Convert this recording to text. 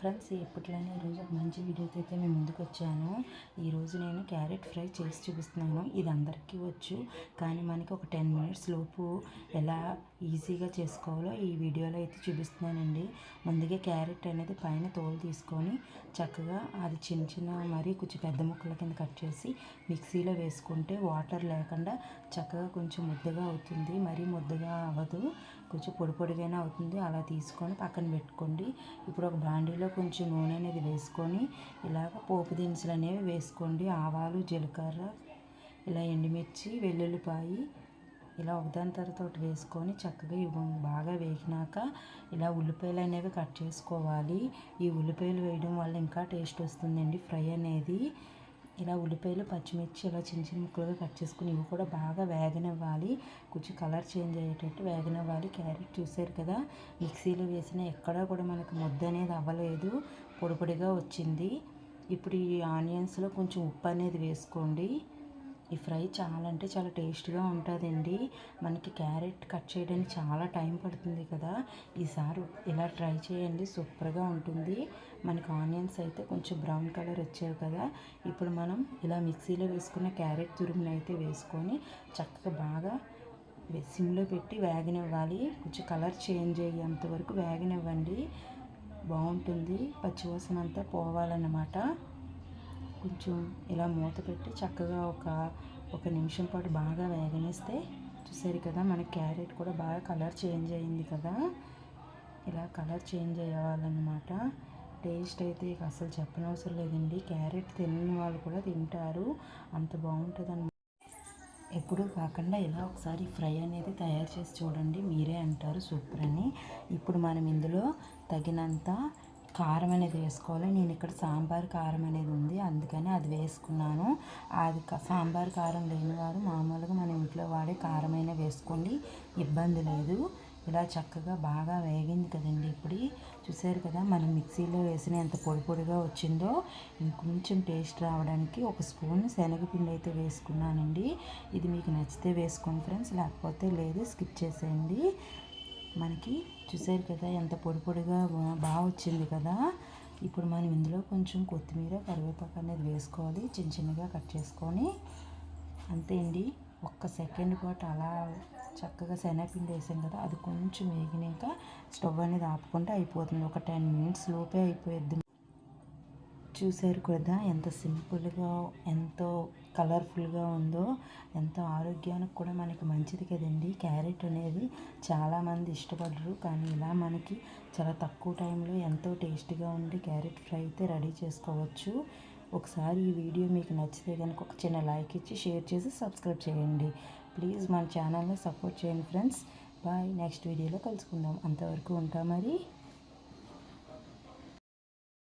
Friends ఎప్పట్లోనే ఈరోజు ఒక మంచి వీడియోతో అయితే మేము ముందుకు వచ్చాను. ఈరోజు నేను క్యారెట్ ఫ్రై చేసి చూపిస్తున్నాను. ఇది అందరికీ వచ్చు కానీ మనకి ఒక టెన్ మినిట్స్ లోపు ఎలా ఈజీగా చేసుకోవాలో ఈ వీడియోలో అయితే చూపిస్తున్నానండి. ముందుగా క్యారెట్ అనేది పైన తోలు తీసుకొని చక్కగా అది చిన్న చిన్న మరి కొంచెం పెద్ద ముక్కల కింద కట్ చేసి మిక్సీలో వేసుకుంటే వాటర్ లేకుండా చక్కగా కొంచెం ముద్దగా అవుతుంది. మరీ ముద్దగా అవ్వదు. కొంచెం పొడి పొడిగానే అవుతుంది. అలా తీసుకొని పక్కన పెట్టుకోండి. ఇప్పుడు ఒక బాండీలో కొంచెం నూనె అనేది వేసుకొని ఇలాగ పోపు దినుసులు అనేవి వేసుకోండి. ఆవాలు జీలకర్ర ఇలా ఎండుమిర్చి వెల్లుల్లిపాయి ఇలా ఒకదాని తర్వాత ఒకటి వేసుకొని చక్కగా ఇవి బాగా వేగినాక ఇలా ఉల్లిపాయలు అనేవి కట్ చేసుకోవాలి. ఈ ఉల్లిపాయలు వేయడం వల్ల ఇంకా టేస్ట్ వస్తుందండి ఫ్రై అనేది. ఇలా ఉల్లిపాయలు పచ్చిమిర్చి ఇలా చిన్న చిన్న ముక్కలుగా కట్ చేసుకుని ఇవి కూడా బాగా వేగనివ్వాలి. కొంచెం కలర్ చేంజ్ అయ్యేటట్టు వేగనివ్వాలి. క్యారెట్ చూసారు కదా మిక్సీలో వేసిన ఎక్కడా కూడా మనకు ముద్ద అనేది అవ్వలేదు. పొడిపొడిగా వచ్చింది. ఇప్పుడు ఈ ఆనియన్స్లో కొంచెం ఉప్పు అనేది వేసుకోండి. ఈ ఫ్రై చాలా అంటే చాలా టేస్ట్గా ఉంటుందండి. మనకి క్యారెట్ కట్ చేయడానికి చాలా టైం పడుతుంది కదా. ఈసారి ఇలా ట్రై చేయండి సూపర్గా ఉంటుంది. మనకి ఆనియన్స్ అయితే కొంచెం బ్రౌన్ కలర్ వచ్చాయి కదా. ఇప్పుడు మనం ఇలా మిక్సీలో వేసుకున్న క్యారెట్ తురుమును అయితే వేసుకొని చక్కగా బాగా సిమ్లో పెట్టి వేగనివ్వాలి. కొంచెం కలర్ చేంజ్ అయ్యేంత వరకు వేగనివ్వండి. బాగుంటుంది. పచ్చివాసన అంతా పోవాలన్నమాట. కొంచెం ఇలా మూత పెట్టి చక్కగా ఒక ఒక నిమిషం పాటు బాగా వేగనిస్తే చూసారు కదా మన క్యారెట్ కూడా బాగా కలర్ చేంజ్ అయింది కదా. ఇలా కలర్ చేంజ్ అయ్యేవాళ్ళనమాట. టేస్ట్ అయితే అసలు చెప్పనవసరం లేదండి. క్యారెట్ తినని వాళ్ళు కూడా తింటారు. అంత బాగుంటుంది ఎప్పుడూ కాకుండా ఇలా ఒకసారి ఫ్రై అనేది తయారు చేసి చూడండి. మీరే అంటారు సూపర్ అని. ఇప్పుడు మనం ఇందులో తగినంత కారం అనేది వేసుకోవాలి. నేను ఇక్కడ సాంబార్ కారం అనేది ఉంది. అందుకని అది వేసుకున్నాను. అది సాంబార్ కారం లేని వారు మామూలుగా మన ఇంట్లో వాడే కారమైన వేసుకోండి. ఇబ్బంది లేదు. ఇలా చక్కగా బాగా వేగింది కదండి ఇప్పుడు. చూసారు కదా మనం మిక్సీలో వేసిన ఎంత పొడి పొడిగా వచ్చిందో. ఇంకొంచెం టేస్ట్ రావడానికి ఒక స్పూన్ శనగపిండి అయితే వేసుకున్నానండి. ఇది మీకు నచ్చితే వేసుకోండి ఫ్రెండ్స్. లేకపోతే లేదు స్కిప్ చేసేయండి. మనకి చూసారు కదా ఎంత పొడి పొడిగా బాగా వచ్చింది కదా. ఇప్పుడు మనం ఇందులో కొంచెం కొత్తిమీర కరివేపాకు అనేది వేసుకోవాలి చిన్న చిన్నగా కట్ చేసుకొని. అంతే అండి ఒక్క సెకండ్ పాటు అలా చక్కగా శనగపిండి వేసాం కదా అది కొంచెం వేగినాక స్టవ్ అనేది ఆపుకుంటే అయిపోతుంది. ఒక టెన్ మినిట్స్ లోపే అయిపోయిద్ది. చూశారు కదా ఎంత సింపుల్గా ఎంతో కలర్ఫుల్గా ఉందో ఎంతో ఆరోగ్యానికి కూడా మనకి మంచిది కదండి. క్యారెట్ అనేది చాలామంది ఇష్టపడరు కానీ ఇలా మనకి చాలా తక్కువ టైంలో ఎంతో టేస్టీగా ఉండి క్యారెట్ ఫ్రై అయితే రెడీ చేసుకోవచ్చు. ఒకసారి ఈ వీడియో మీకు నచ్చితే కనుక ఒక చిన్న లైక్ ఇచ్చి షేర్ చేసి సబ్స్క్రైబ్ చేయండి. ప్లీజ్ మన ఛానల్ని సపోర్ట్ చేయండి ఫ్రెండ్స్. బాయ్ నెక్స్ట్ వీడియోలో కలుసుకుందాం. అంతవరకు ఉంటాం మరి.